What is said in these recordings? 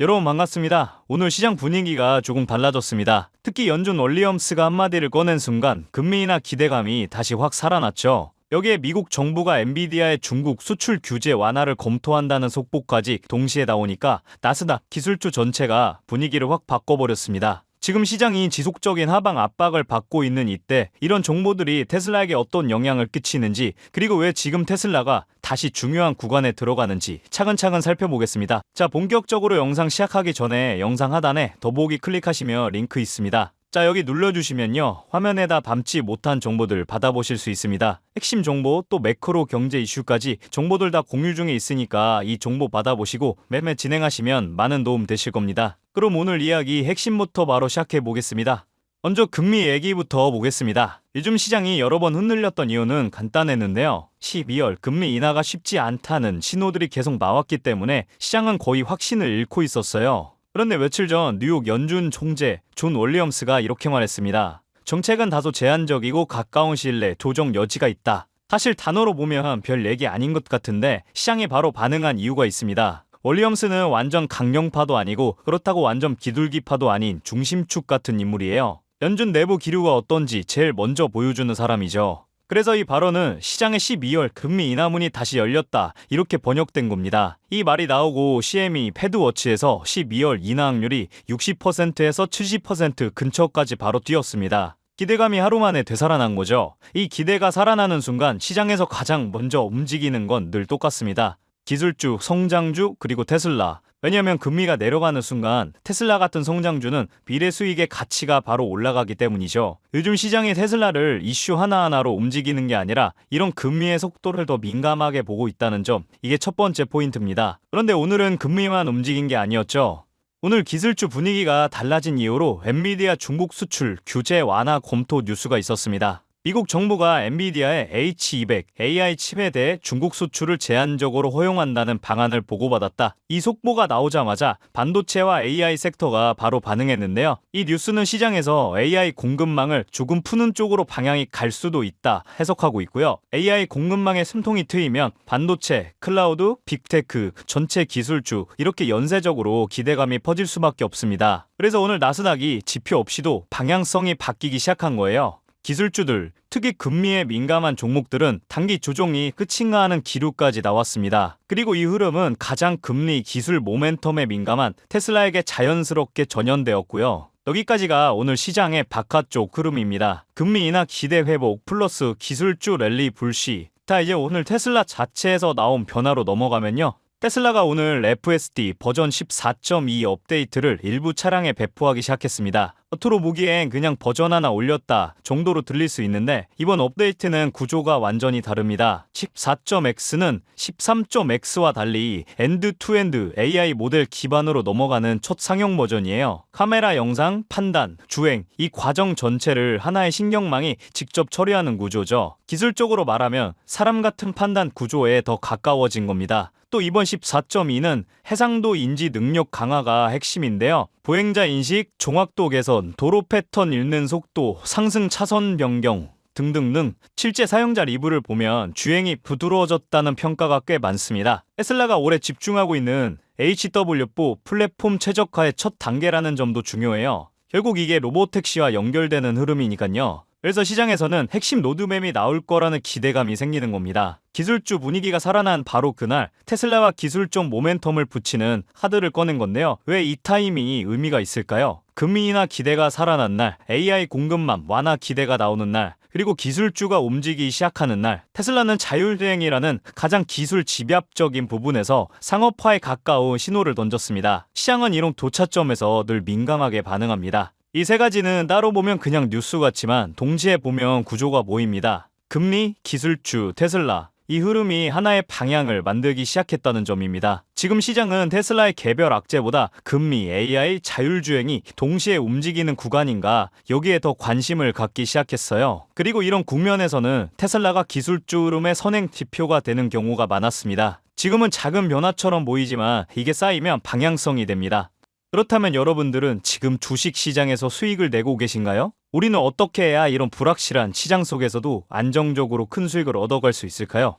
여러분 반갑습니다. 오늘 시장 분위기가 조금 달라졌습니다. 특히 연준 월리엄스가 한마디를 꺼낸 순간 금리나 기대감이 다시 확 살아났죠. 여기에 미국 정부가 엔비디아의 중국 수출 규제 완화를 검토한다는 속보까지 동시에 나오니까 나스닥 기술주 전체가 분위기를 확 바꿔버렸습니다. 지금 시장이 지속적인 하방 압박을 받고 있는 이때 이런 정보들이 테슬라에게 어떤 영향을 끼치는지 그리고 왜 지금 테슬라가 다시 중요한 구간에 들어가는지 차근차근 살펴보겠습니다. 자, 본격적으로 영상 시작하기 전에 영상 하단에 더보기 클릭하시면 링크 있습니다. 자, 여기 눌러주시면요. 화면에다 담지 못한 정보들 받아보실 수 있습니다. 핵심 정보, 또 매크로 경제 이슈까지 정보들 다 공유 중에 있으니까 이 정보 받아보시고 매매 진행하시면 많은 도움 되실 겁니다. 그럼 오늘 이야기 핵심부터 바로 시작해 보겠습니다. 먼저 금리 얘기부터 보겠습니다. 요즘 시장이 여러 번 흔들렸던 이유는 간단했는데요. 12월 금리 인하가 쉽지 않다는 신호들이 계속 나왔기 때문에 시장은 거의 확신을 잃고 있었어요. 그런데 며칠 전 뉴욕 연준 총재 존 월리엄스가 이렇게 말했습니다. 정책은 다소 제한적이고 가까운 시일 내 조정 여지가 있다. 사실 단어로 보면 별 얘기 아닌 것 같은데 시장에 바로 반응한 이유가 있습니다. 월리엄스는 완전 강령파도 아니고 그렇다고 완전 비둘기파도 아닌 중심축 같은 인물이에요. 연준 내부 기류가 어떤지 제일 먼저 보여주는 사람이죠. 그래서 이 발언은 시장의 12월 금리 인하문이 다시 열렸다 이렇게 번역된 겁니다. 이 말이 나오고 CME 패드워치에서 12월 인하 확률이 60%에서 70% 근처까지 바로 뛰었습니다. 기대감이 하루 만에 되살아난 거죠. 이 기대가 살아나는 순간 시장에서 가장 먼저 움직이는 건 늘 똑같습니다. 기술주, 성장주, 그리고 테슬라. 왜냐하면 금리가 내려가는 순간 테슬라 같은 성장주는 비례 수익의 가치가 바로 올라가기 때문이죠. 요즘 시장이 테슬라를 이슈 하나하나로 움직이는 게 아니라 이런 금리의 속도를 더 민감하게 보고 있다는 점, 이게 첫 번째 포인트입니다. 그런데 오늘은 금리만 움직인 게 아니었죠. 오늘 기술주 분위기가 달라진 이유로 엔비디아 중국 수출 규제 완화 검토 뉴스가 있었습니다. 미국 정부가 엔비디아의 H200 AI 칩에 대해 중국 수출을 제한적으로 허용한다는 방안을 보고받았다. 이 속보가 나오자마자 반도체와 AI 섹터가 바로 반응했는데요. 이 뉴스는 시장에서 AI 공급망을 조금 푸는 쪽으로 방향이 갈 수도 있다 해석하고 있고요. AI 공급망의 숨통이 트이면 반도체, 클라우드, 빅테크, 전체 기술주 이렇게 연쇄적으로 기대감이 퍼질 수밖에 없습니다. 그래서 오늘 나스닥이 지표 없이도 방향성이 바뀌기 시작한 거예요. 기술주들, 특히 금리에 민감한 종목들은 단기 조정이 끝인가 하는 기류까지 나왔습니다. 그리고 이 흐름은 가장 금리 기술 모멘텀에 민감한 테슬라에게 자연스럽게 전연되었고요. 여기까지가 오늘 시장의 바깥쪽 흐름입니다. 금리 인하 기대 회복 플러스 기술주 랠리 불시. 자, 이제 오늘 테슬라 자체에서 나온 변화로 넘어가면요. 테슬라가 오늘 FSD 버전 14.2 업데이트를 일부 차량에 배포하기 시작했습니다. 겉으로 보기엔 그냥 버전 하나 올렸다 정도로 들릴 수 있는데 이번 업데이트는 구조가 완전히 다릅니다. 14.x는 13.x와 달리 엔드-투엔드 AI 모델 기반으로 넘어가는 첫 상용 버전이에요. 카메라 영상, 판단, 주행 이 과정 전체를 하나의 신경망이 직접 처리하는 구조죠. 기술적으로 말하면 사람 같은 판단 구조에 더 가까워진 겁니다. 또 이번 14.2는 해상도 인지 능력 강화가 핵심인데요. 보행자 인식, 종합도 개선, 도로 패턴 읽는 속도, 상승 차선 변경 등등등 실제 사용자 리뷰를 보면 주행이 부드러워졌다는 평가가 꽤 많습니다. 테슬라가 올해 집중하고 있는 HW4 플랫폼 최적화의 첫 단계라는 점도 중요해요. 결국 이게 로보택시와 연결되는 흐름이니까요. 그래서 시장에서는 핵심 로드맵이 나올 거라는 기대감이 생기는 겁니다. 기술주 분위기가 살아난 바로 그날 테슬라와 기술적 모멘텀을 붙이는 카드를 꺼낸 건데요. 왜 이 타이밍이 의미가 있을까요? 금리나 기대가 살아난 날, AI 공급망 완화 기대가 나오는 날, 그리고 기술주가 움직이기 시작하는 날, 테슬라는 자율주행이라는 가장 기술 집약적인 부분에서 상업화에 가까운 신호를 던졌습니다. 시장은 이런 도차점에서 늘 민감하게 반응합니다. 이 세 가지는 따로 보면 그냥 뉴스 같지만 동시에 보면 구조가 보입니다. 금리, 기술주, 테슬라. 이 흐름이 하나의 방향을 만들기 시작했다는 점입니다. 지금 시장은 테슬라의 개별 악재보다 금리, AI, 자율주행이 동시에 움직이는 구간인가 여기에 더 관심을 갖기 시작했어요. 그리고 이런 국면에서는 테슬라가 기술주 흐름의 선행 지표가 되는 경우가 많았습니다. 지금은 작은 변화처럼 보이지만 이게 쌓이면 방향성이 됩니다. 그렇다면 여러분들은 지금 주식 시장에서 수익을 내고 계신가요? 우리는 어떻게 해야 이런 불확실한 시장 속에서도 안정적으로 큰 수익을 얻어갈 수 있을까요?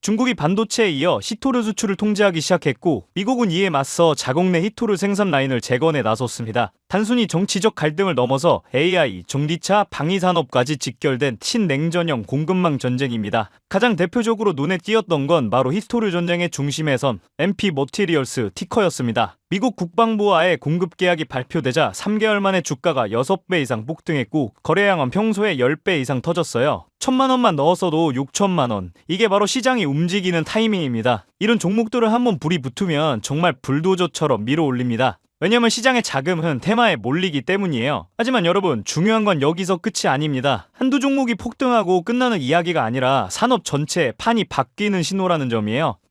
중국이 반도체에 이어 히토르 수출을 통제하기 시작했고 미국은 이에 맞서 자국 내 히토르 생산 라인을 재건에 나섰습니다. 단순히 정치적 갈등을 넘어서 AI, 전기차, 방위산업까지 직결된 친냉전형 공급망 전쟁입니다. 가장 대표적으로 눈에 띄었던 건 바로 히토르 전쟁의 중심에선 MP 머티리얼스 티커였습니다. 미국 국방부와의 공급 계약이 발표되자 3개월 만에 주가가 6배 이상 폭등했고 거래량은 평소에 10배 이상 터졌어요. 천만 원만 넣었어도 6천만 원. 이게 바로 시장이 움직이는 타이밍입니다. 이런 종목들을 한번 불이 붙으면 정말 불도저처럼 밀어 올립니다. 왜냐면 시장의 자금은 테마에 몰리기 때문이에요. 하지만 여러분, 중요한 건 여기서 끝이 아닙니다. 한두 종목이 폭등하고 끝나는 이야기가 아니라 산업 전체 판이 바뀌는 신호라는 점이에요.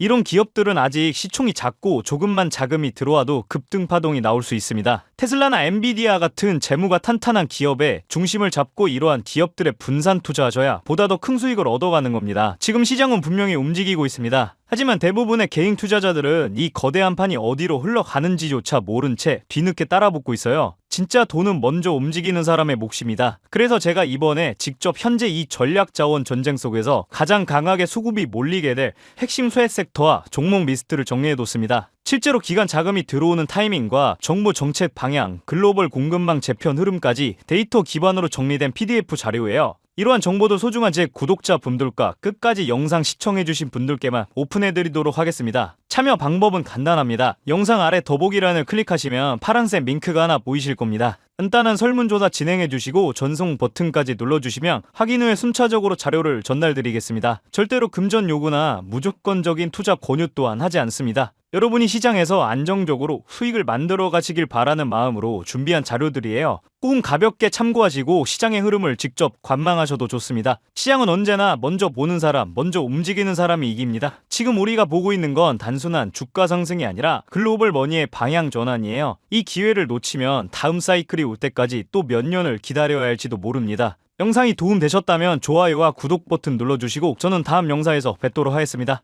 이런 기업들은 아직 시총이 작고 조금만 자금이 들어와도 급등 파동이 나올 수 있습니다. 테슬라나 엔비디아 같은 재무가 탄탄한 기업에 중심을 잡고 이러한 기업들의 분산 투자하셔야 보다 더 큰 수익을 얻어가는 겁니다. 지금 시장은 분명히 움직이고 있습니다. 하지만 대부분의 개인 투자자들은 이 거대한 판이 어디로 흘러가는지조차 모른 채 뒤늦게 따라붙고 있어요. 진짜 돈은 먼저 움직이는 사람의 몫입니다. 그래서 제가 이번에 직접 현재 이 전략 자원 전쟁 속에서 가장 강하게 수급이 몰리게 될 핵심 수혜 섹터와 종목 리스트를 정리해뒀습니다. 실제로 기관 자금이 들어오는 타이밍과 정부 정책 방향, 글로벌 공급망 재편 흐름까지 데이터 기반으로 정리된 PDF 자료예요. 이러한 정보도 소중한 제 구독자 분들과 끝까지 영상 시청해주신 분들께만 오픈해드리도록 하겠습니다. 참여 방법은 간단합니다. 영상 아래 더보기란을 클릭하시면 파란색 링크가 하나 보이실 겁니다. 간단한 설문조사 진행해주시고 전송 버튼까지 눌러주시면 확인 후에 순차적으로 자료를 전달드리겠습니다. 절대로 금전 요구나 무조건적인 투자 권유 또한 하지 않습니다. 여러분이 시장에서 안정적으로 수익을 만들어 가시길 바라는 마음으로 준비한 자료들이에요. 꿈 가볍게 참고하시고 시장의 흐름을 직접 관망하셔도 좋습니다. 시장은 언제나 먼저 보는 사람, 먼저 움직이는 사람이 이깁니다. 지금 우리가 보고 있는 건 단순한 주가 상승이 아니라 글로벌 머니의 방향 전환이에요. 이 기회를 놓치면 다음 사이클이 올 때까지 또 몇 년을 기다려야 할지도 모릅니다. 영상이 도움되셨다면 좋아요와 구독 버튼 눌러주시고 저는 다음 영상에서 뵙도록 하겠습니다.